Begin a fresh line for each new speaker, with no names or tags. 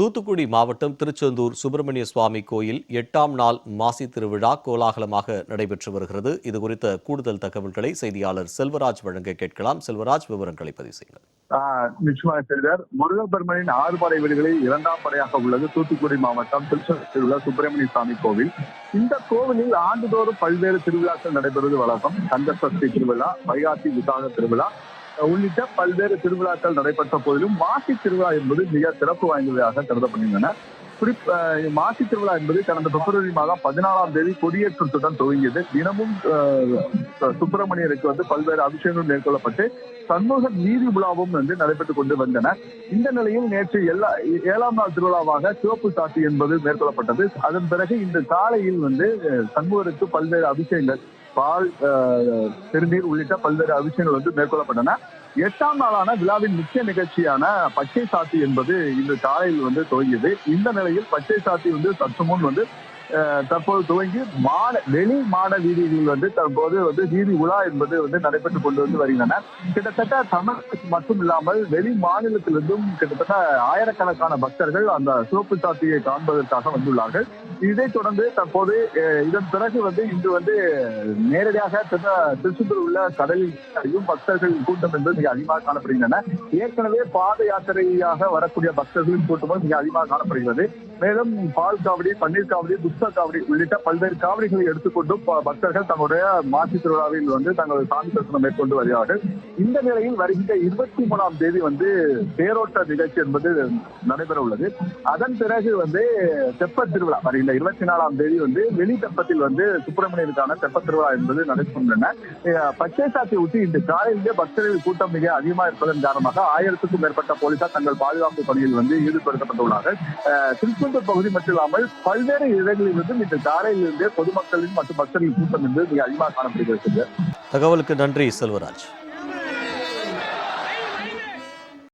தூத்துக்குடி மாவட்டம் திருச்செந்தூர் சுப்பிரமணிய சுவாமி கோயில் எட்டாம் நாள் மாசி திருவிழா கோலாகலமாக நடைபெற்று வருகிறது. இது குறித்த கூடுதல் தகவல்களை செய்தியாளர் செல்வராஜ் வழங்க கேட்கலாம். செல்வராஜ் விவரங்களை பதிவு செய்யுங்கள்.
நிச்சயமாக செய்தார் முருகப்பெருமனின் ஆறு படை வீடுகளில் இரண்டாம் படையாக உள்ளது தூத்துக்குடி மாவட்டம் திருச்செந்தூரில் உள்ள சுப்பிரமணிய சுவாமி கோவில். இந்த கோவிலில் ஆண்டுதோறும் பல்வேறு திருவிழாக்கள் நடைபெறுவது வழக்கம். கந்தசஷ்டி திருவிழா வைகாசி விசாக திருவிழா உள்ளிட்ட பல்வேறு திருவிழாக்கள் நடைபெற்ற போதிலும் மாசி திருவிழா என்பது மிக சிறப்பு வாய்ந்ததாக கருதப்படுகின்றன. குறிப்ப மாசி திருவிழா என்பது கடந்த பிப்ரவரி மாதம் பதினாலாம் தேதி கொடியேற்றத்துடன் துவங்கியது. தினமும் சுப்பிரமணியருக்கு வந்து பல்வேறு அபிஷேகங்கள் மேற்கொள்ளப்பட்டு சண்முக நீதி விழாவும் வந்து நடைபெற்றுக் கொண்டு வந்தன. இந்த நிலையில் நேற்று எல்லா ஏழாம் நாள் திருவிழாவாக சிவப்பு சாத்தி என்பது மேற்கொள்ளப்பட்டது. அதன் பிறகு இந்த காலையில் வந்து சண்முகருக்கு பல்வேறு அபிஷேகங்கள் பால் அஹ், திருநீர் உள்ளிட்ட பல்வேறு அபிஷேகங்கள் வந்து மேற்கொள்ளப்பட்டன. எட்டாம் நாளான விழாவின் முக்கிய நிகழ்ச்சியான பச்சை சாத்தி என்பது இன்று காலையில் வந்து துவங்கியது. இந்த நிலையில் பச்சை சாத்தி வந்து சற்று முன் வந்து தற்போது துவங்கி மாட வெளி மாட வீதிகளில் வந்து தற்போது வந்து வீதி உலா என்பது வந்து நடைபெற்றுக் கொண்டு வந்து வருகின்றன. கிட்டத்தட்ட தமிழகத்துக்கு மட்டும் இல்லாமல் வெளி மாநிலத்திலிருந்தும் கிட்டத்தட்ட ஆயிரக்கணக்கான பக்தர்கள் அந்த சிவப்பு சாத்தியை காண்பதற்காக வந்துள்ளார்கள். இதைத் தொடர்ந்து தற்போது இதன் பிறகு வந்து இன்று வந்து நேரடியாக திருச்செந்தூர் உள்ள கடலில் பக்தர்கள் கூட்டம் என்பது மிக அதிகமாக காணப்படுகின்றன. ஏற்கனவே பாத யாத்திரையாக வரக்கூடிய பக்தர்களின் கூட்டமும் மிக அதிகமாக காணப்படுகிறது. மேலும் பால் காவடி பன்னீர் காவடி புஷ்ப காவடி உள்ளிட்ட பல்வேறு காவடிகளை எடுத்துக்கொண்டு பக்தர்கள் தங்களுடைய மாசி திருவிழாவில் வந்து தங்களது சாமி தரிசனம் மேற்கொண்டு வருகிறார்கள். இந்த நிலையில் வருகின்ற இருபத்தி மூணாம் தேதி வந்து தேரோட்ட நிகழ்ச்சி என்பது நடைபெற உள்ளது. அதன் பிறகு வந்து தெப்ப திருவிழா வருகின்ற இருபத்தி நாலாம் தேதி வந்து வெளி தெப்பத்தில் வந்து சுப்பிரமணியனுக்கான தெப்ப திருவிழா என்பது நடைபெறுகின்றன. பச்சை சாத்தி ஒட்டி இன்று காலையிலேயே பக்தர்கள் கூட்டம் மிக அதிகமாக இருப்பதன் காரணமாக ஆயிரத்துக்கும் மேற்பட்ட போலீசார் தங்கள் பாதுகாப்பு பணியில் வந்து ஈடுபடுத்தப்பட்டுள்ளார்கள். திருச்செந்தூர் பகுதி மட்டும் இல்லாமல் பல்வேறு இடங்களில் இடங்களிலிருந்தும் இன்று காலையிலிருந்தே பொதுமக்களின் மற்றும் பக்தர்களின் கூட்டம் என்று மிக அதிகமாக காணப்படுகிறது.
தகவலுக்கு நன்றி செல்வராஜ்.